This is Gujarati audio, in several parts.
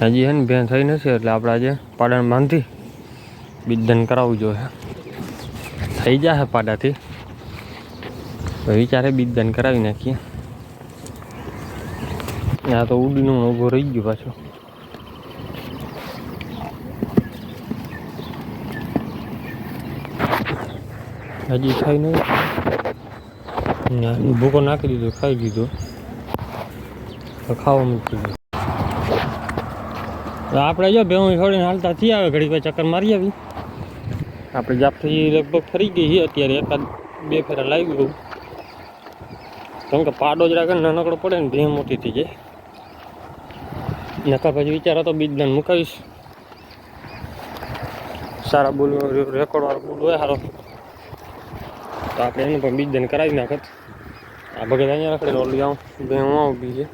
હજી હે ને ભેં થઈ નથી, એટલે આપણે આજે પાડાને બાંધી બીજદાન કરાવવું જોઈએ. થઈ જશે પાડાથી. વિચારે બીજદાન કરાવી નાખીએ. આ તો ઉડીનું ઊભો રહી ગયો પાછો. હજી ખાઈ નહીં. ભૂકો નાખી દીધો, ખાઈ લીધો. ખાવા મૂકી દીધો. આપણે જો ભેવું છોડીને હાલતા થઈ આવે ઘડી કોઈ ચક્કર મારી આવી. આપણે જાપથી લગભગ ફરી ગઈ છે અત્યારે એકાદ બે ફેરા લાવી ગયું. કેમ કે પાડો જ રાખે નાનકડો પડે ને ભેં મોટી થઈ જાય. નકા પછી વિચારા તો બીજ બીજદાન મુકાવીશ. સારા બોલ, રેકોર્ડ વાળો બોલ હોય સારો તો આપણે એને પણ બીજદાન કરાવી નાખત. આ ભગત અહીંયા રખડે ઓલી આવું બે હું આવું બીજે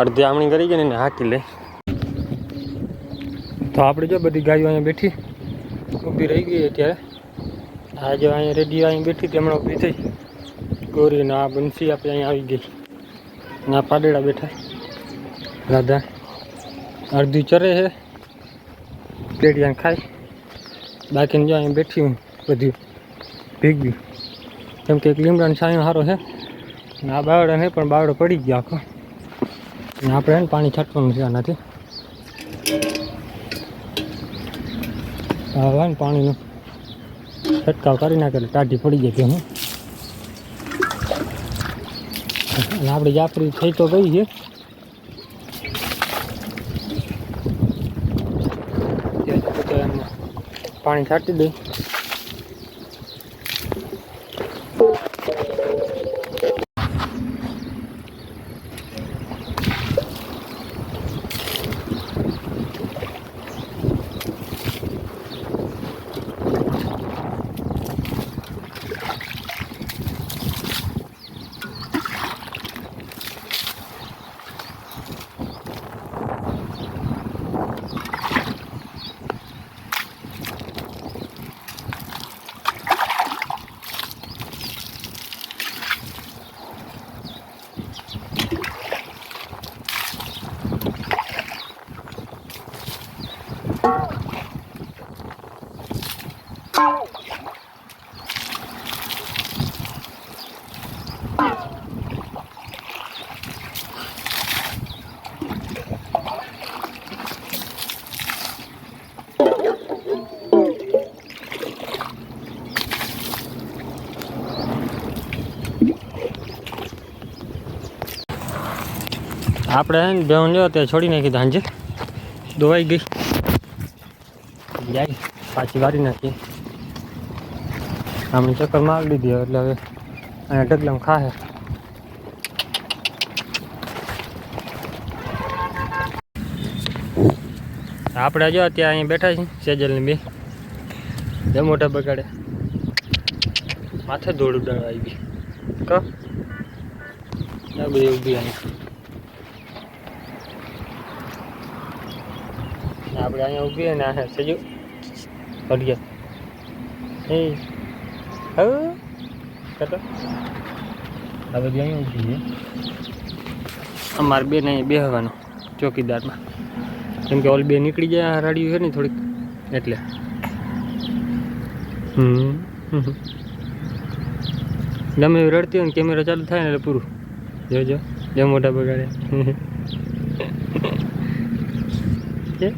અડધી આમણી કરી ગઈ ને હાકી લે. તો આપણે જો બધી ગાયો અહીંયા બેઠી, ઊભી રહી ગઈ અત્યારે. આ જો અહીંયા રેડી અહીંયા બેઠી, તેમણે ઊભી થઈ. ગોરી ને આ બંસી આપણે અહીંયા આવી ગઈ. ને પાડેડા બેઠા. રાધા, અડધી ચરે છે. પેઢિયા ખાય. બાકીને જો અહીંયા બેઠી હું બધી ભીગવી કેમ કે એક લીમડાનો છાંયો સારો છે. ને આ બાવડા નહીં પણ બાવડો પડી ગયો આખો. આપણે પાણી છાંટવાનું છે આનાથી. હવે ને પાણીનો છંટકાવ કરી નાખે એટલે ટાઢી પડી કે હું અને આપણી જાફરી થઈ તો ગઈ છે. પાણી છાંટી દઈ આપણે હે ને બેહું લ્યો તે છોડી નાખી ધાંજે. દોવાઈ ગઈ. જાય, પાછી વારી નાખી આમને ચક્કર મારી લીધી એટલે હવે અહીંયા ઢગલામાં ખાહે. આપણે જો અત્યારે અહીંયા બેઠા છીએ સેજલની બે બે. મોટા બગાડે. માથે દોડ ઉડાડવા આવી. ક? આ બધી ઊભી અહીંયા આપણે અહીંયા ઊભી ને આ સજુ. અડિયા એ. હવે બધી ઊભી છે અમારે બેન અહીંયા બેહવાનું ચોકીદારમાં કેમ કે ઓલ બે નીકળી જાય હરાડ્યું છે ને થોડીક એટલે હમ. ગમે રડતી હોય ને કેમેરા ચાલુ થાય ને એટલે પૂરું જોજો જે મોટા બગાડે કે?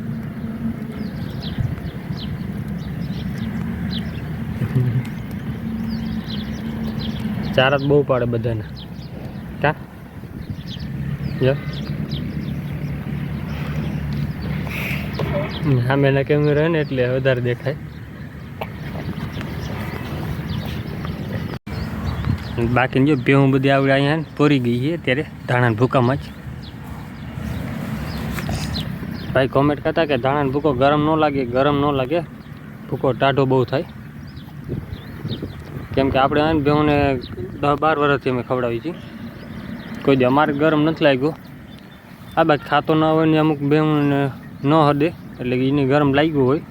ચાર જ બહુ પાડે બધાને. કા? જો સામેના કેમેરા ને એટલે વધારે દેખાય. બાકી જો ભેહું બધી આવડે અહીંયા પૂરી ગઈ છે અત્યારે ધાણા ભૂકામાં જ. ભાઈ કોમેન્ટ કરતા કે ધાણા ભૂકો ગરમ ન લાગે, ગરમ ન લાગે. ભૂકો ટાઢો બહુ થાય. કેમ કે આપણે આને ભેહુંને દસ બાર વર્ષથી અમે ખવડાવી છીએ. કોઈ અમારે ગરમ નથી લાગ્યું. આ બાકી ખાતો ન હોય ને અમુક ભેહુંને ન હદે, એટલે કે એને ગરમ લાગ્યું હોય.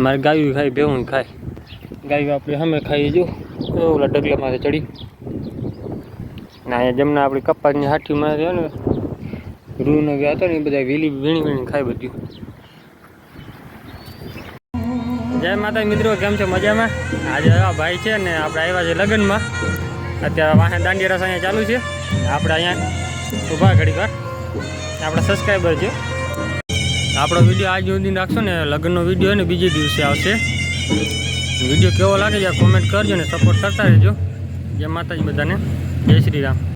મારે ગાયું ખાય ભેહું ખાય. ગાયું આપણે અમે ખાઈએ જો. ઓલા ડગલામાંથી ચડી. ના અહીંયા જમના આપણી કપાસની હાઠીમાં છે ને, રૂ ને ગયા હતો ને એ બધા વીલી વીણી વીણી ખાઈ બધું. જય માતા મિત્રો, કેમ છો? મજામાં? આજે આ ભાઈ છે ને આપણે આવ્યા છે લગ્નમાં. અત્યારે વાહે દાંડી રસ અહીંયા ચાલુ છે. આપણે અહીંયા ઊભા ઘડી વાર. આપણા સબસ્ક્રાઈબર છે. આપણો વીડિયો આજ સુધી નાખશો ને, લગ્નનો વીડિયો ને, બીજે દિવસે આવશે. વીડિયો કેવો લાગે છે કોમેન્ટ કરજો ને સપોર્ટ કરતા રહેજો. જય માતાજી બધાને. જય શ્રી રામ.